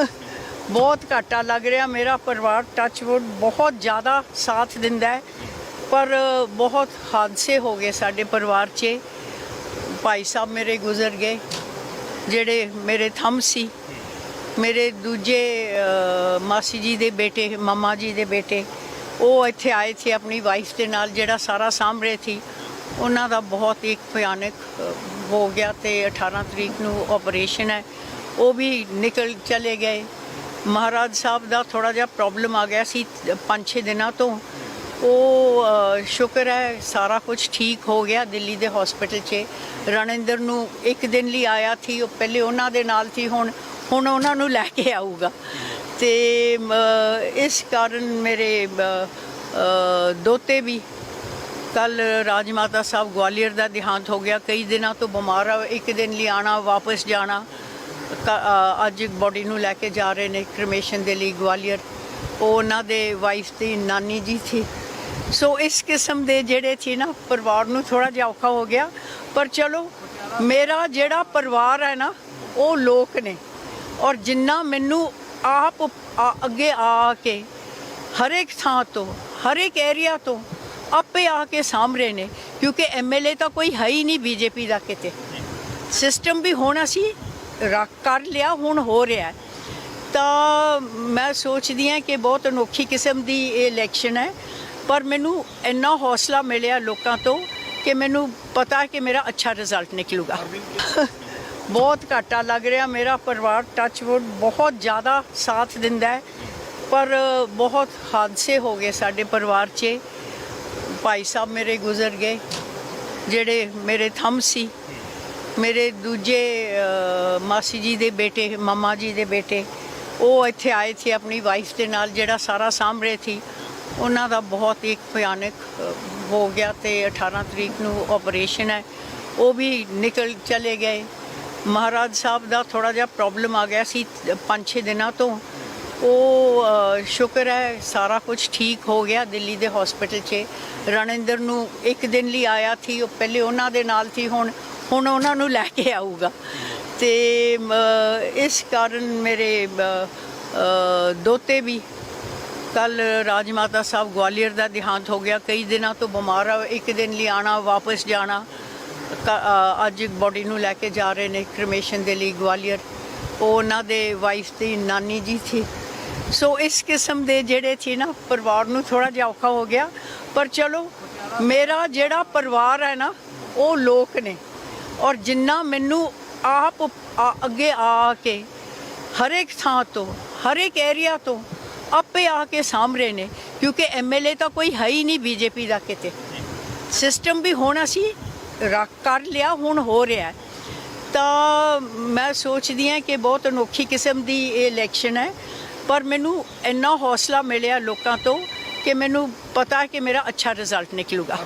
ਬਹੁਤ ਘਾਟਾ ਲੱਗ ਰਿਹਾ। ਮੇਰਾ ਪਰਿਵਾਰ ਟੱਚਵੁੱਡ ਬਹੁਤ ਜ਼ਿਆਦਾ ਸਾਥ ਦਿੰਦਾ ਹੈ। ਪਰ ਬਹੁਤ ਹਾਦਸੇ ਹੋ ਗਏ ਸਾਡੇ ਪਰਿਵਾਰ 'ਚ। ਭਾਈ ਸਾਹਿਬ ਮੇਰੇ ਗੁਜ਼ਰ ਗਏ, ਜਿਹੜੇ ਮੇਰੇ ਥੰਮ ਸੀ। ਮੇਰੇ ਦੂਜੇ ਮਾਸੀ ਜੀ ਦੇ ਬੇਟੇ, ਮਮਾ ਜੀ ਦੇ ਬੇਟੇ, ਉਹ ਇੱਥੇ ਆਏ ਸੀ ਆਪਣੀ ਵਾਈਫ ਦੇ ਨਾਲ, ਜਿਹੜਾ ਸਾਰਾ ਸਾਂਭ ਰਹੇ ਸੀ। ਉਹਨਾਂ ਦਾ ਬਹੁਤ ਇੱਕ ਭਿਆਨਕ ਹੋ ਗਿਆ ਤੇ 18 ਤਰੀਕ ਨੂੰ ਆਪਰੇਸ਼ਨ ਹੈ। ਉਹ ਵੀ ਨਿਕਲ ਚਲੇ ਗਏ। ਮਹਾਰਾਜ ਸਾਹਿਬ ਦਾ ਥੋੜਾ ਜਿਹਾ ਪ੍ਰੋਬਲਮ ਆ ਗਿਆ ਸੀ 5-6 ਦਿਨਾਂ ਤੋਂ। ਉਹ ਸ਼ੁਕਰ ਹੈ ਸਾਰਾ ਕੁਝ ਠੀਕ ਹੋ ਗਿਆ ਦਿੱਲੀ ਦੇ ਹਸਪੀਟਲ 'ਚ। ਰਣਿੰਦਰ ਨੂੰ ਇੱਕ ਦਿਨ ਲਈ ਆਇਆ ਸੀ, ਉਹ ਪਹਿਲੇ ਉਹਨਾਂ ਦੇ ਨਾਲ ਸੀ, ਹੁਣ ਹੁਣ ਉਹਨਾਂ ਨੂੰ ਲੈ ਕੇ ਆਊਗਾ। ਤੇ ਇਸ ਕਾਰਨ ਮੇਰੇ ਦੋਤੇ ਵੀ ਕੱਲ ਰਾਜਮਾਤਾ ਸਾਹਿਬ ਗਵਾਲੀਅਰ ਦਾ ਦੇਹਾਂਤ ਹੋ ਗਿਆ। ਕਈ ਦਿਨਾਂ ਤੋਂ ਬਿਮਾਰ ਆ, ਇੱਕ ਦਿਨ ਲਈ ਆਣਾ ਵਾਪਸ ਜਾਣਾ। ਕ- ਅ, ਅੱਜ ਬੋਡੀ ਨੂੰ ਲੈ ਕੇ ਜਾ ਰਹੇ ਨੇ ਕ੍ਰਿਮੇਸ਼ਨ ਦੇ ਲਈ ਗਵਾਲੀਅਰ। ਉਹ ਉਹਨਾਂ ਦੇ ਵਾਈਫ ਦੀ ਨਾਨੀ ਜੀ ਸੀ। ਸੋ ਇਸ ਕਿਸਮ ਦੇ ਜਿਹੜੇ ਸੀ ਨਾ ਪਰਿਵਾਰ ਨੂੰ ਥੋੜਾ ਜਿਹਾ ਔਖਾ ਹੋ ਗਿਆ। ਪਰ ਚਲੋ ਮੇਰਾ ਜਿਹੜਾ ਪਰਿਵਾਰ ਹੈ ਨਾ ਉਹ ਲੋਕ ਨੇ। ਔਰ ਜਿੰਨਾ ਮੈਨੂੰ ਆਪ ਆ- ਅੱਗੇ ਆ ਕੇ ਹਰ ਇੱਕ ਥਾਂ ਤੋਂ ਹਰ ਇੱਕ ਏਰੀਆ ਤੋਂ ਆਪੇ ਆ ਕੇ ਸਾਹਮਣੇ ਨੇ। ਕਿਉਂਕਿ ਐਮਐਲਏ ਤਾਂ ਕੋਈ ਹੈ ਹੀ ਨਹੀਂ ਬੀਜੇਪੀ ਦਾ ਕਿਤੇ। ਸਿਸਟਮ ਵੀ ਹੋਣਾ ਸੀ ਰੱਖ ਕਰ ਲਿਆ, ਹੁਣ ਹੋ ਰਿਹਾ ਤਾਂ ਮੈਂ ਸੋਚਦੀ ਹਾਂ ਕਿ ਬਹੁਤ ਅਨੋਖੀ ਕਿਸਮ ਦੀ ਇਹ ਇਲੈਕਸ਼ਨ ਹੈ, ਪਰ ਮੈਨੂੰ ਇੰਨਾ ਹੌਸਲਾ ਮਿਲਿਆ ਲੋਕਾਂ ਤੋਂ ਕਿ ਮੈਨੂੰ ਪਤਾ ਕਿ ਮੇਰਾ ਅੱਛਾ ਰਿਜ਼ਲਟ ਨਿਕਲੂਗਾ। ਬਹੁਤ ਘਾਟਾ ਲੱਗ ਰਿਹਾ, ਮੇਰਾ ਪਰਿਵਾਰ ਟੱਚਵੁੱਡ ਬਹੁਤ ਜ਼ਿਆਦਾ ਸਾਥ ਦਿੰਦਾ ਹੈ, ਪਰ ਬਹੁਤ ਹਾਦਸੇ ਹੋ ਗਏ ਸਾਡੇ ਪਰਿਵਾਰ 'ਚ। ਭਾਈ ਸਾਹਿਬ ਮੇਰੇ ਗੁਜ਼ਰ ਗਏ, ਜਿਹੜੇ ਮੇਰੇ ਥੰਮ ਸੀ। ਮੇਰੇ ਦੂਜੇ ਮਾਸੀ ਜੀ ਦੇ ਬੇਟੇ, ਮਮਾ ਜੀ ਦੇ ਬੇਟੇ, ਉਹ ਇੱਥੇ ਆਏ ਸੀ ਆਪਣੀ ਵਾਈਫ ਦੇ ਨਾਲ, ਜਿਹੜਾ ਸਾਰਾ ਸਾਂਭ ਰਹੇ ਸੀ। ਉਹਨਾਂ ਦਾ ਬਹੁਤ ਇੱਕ ਭਿਆਨਕ ਹੋ ਗਿਆ ਤੇ 18 ਤਰੀਕ ਨੂੰ ਆਪਰੇਸ਼ਨ ਹੈ। ਉਹ ਵੀ ਨਿਕਲ ਚਲੇ ਗਏ। ਮਹਾਰਾਜ ਸਾਹਿਬ ਦਾ ਥੋੜਾ ਜਿਹਾ ਪ੍ਰੋਬਲਮ ਆ ਗਿਆ ਸੀ 5-6 ਦਿਨਾਂ ਤੋਂ। ਉਹ ਸ਼ੁਕਰ ਹੈ, ਸਾਰਾ ਕੁਝ ਠੀਕ ਹੋ ਗਿਆ ਦਿੱਲੀ ਦੇ ਹਸਪੀਟਲ 'ਚ। ਰਣਿੰਦਰ ਨੂੰ ਇੱਕ ਦਿਨ ਲਈ ਆਇਆ ਸੀ, ਉਹ ਪਹਿਲੇ ਉਹਨਾਂ ਦੇ ਨਾਲ ਸੀ, ਹੁਣ ਹੁਣ ਉਹਨਾਂ ਨੂੰ ਲੈ ਕੇ ਆਊਗਾ। ਤੇ ਇਸ ਕਾਰਨ ਮੇਰੇ ਦੋਤੇ ਵੀ ਕੱਲ ਰਾਜਮਾਤਾ ਸਾਹਿਬ ਗਵਾਲੀਅਰ ਦਾ ਦੇਹਾਂਤ ਹੋ ਗਿਆ। ਕਈ ਦਿਨਾਂ ਤੋਂ ਬਿਮਾਰ ਆ, ਇੱਕ ਦਿਨ ਲਈ ਆਣਾ, ਵਾਪਸ ਜਾਣਾ। ਅੱਜ ਬੋਡੀ ਨੂੰ ਲੈ ਕੇ ਜਾ ਰਹੇ ਨੇ ਕ੍ਰਮੇਸ਼ਨ ਦੇ ਲਈ ਗਵਾਲੀਅਰ। ਉਹ ਉਹਨਾਂ ਦੇ ਵਾਈਫ ਦੀ ਨਾਨੀ ਜੀ ਸੀ। ਸੋ ਇਸ ਕਿਸਮ ਦੇ ਜਿਹੜੇ ਸੀ ਨਾ, ਪਰਿਵਾਰ ਨੂੰ ਥੋੜਾ ਜਿਹਾ ਔਖਾ ਹੋ ਗਿਆ। ਪਰ ਚਲੋ, ਮੇਰਾ ਜਿਹੜਾ ਪਰਿਵਾਰ ਹੈ ਨਾ, ਉਹ ਲੋਕ ਨੇ। ਔਰ ਜਿੰਨਾ ਮੈਨੂੰ ਆਪ ਆ- ਅੱਗੇ ਆ ਕੇ ਹਰ ਇੱਕ ਥਾਂ ਤੋਂ ਹਰ ਇੱਕ ਏਰੀਆ ਤੋਂ ਆਪੇ ਆ ਕੇ ਸਾਹਮਣੇ ਨੇ, ਕਿਉਂਕਿ ਐਮਐਲਏ ਤਾਂ ਕੋਈ ਹੈ ਹੀ ਨਹੀਂ ਬੀਜੇਪੀ ਦਾ ਕਿਤੇ। ਸਿਸਟਮ ਵੀ ਹੁਣ ਅਸੀਂ ਰੱਖ ਕਰ ਲਿਆ, ਹੁਣ ਹੋ ਰਿਹਾ ਤਾਂ ਮੈਂ ਸੋਚਦੀ ਹਾਂ ਕਿ ਬਹੁਤ ਅਨੋਖੀ ਕਿਸਮ ਦੀ ਇਹ ਇਲੈਕਸ਼ਨ ਹੈ, ਪਰ ਮੈਨੂੰ ਇੰਨਾ ਹੌਸਲਾ ਮਿਲਿਆ ਲੋਕਾਂ ਤੋਂ ਕਿ ਮੈਨੂੰ ਪਤਾ ਕਿ ਮੇਰਾ ਅੱਛਾ ਰਿਜ਼ਲਟ ਨਿਕਲੂਗਾ।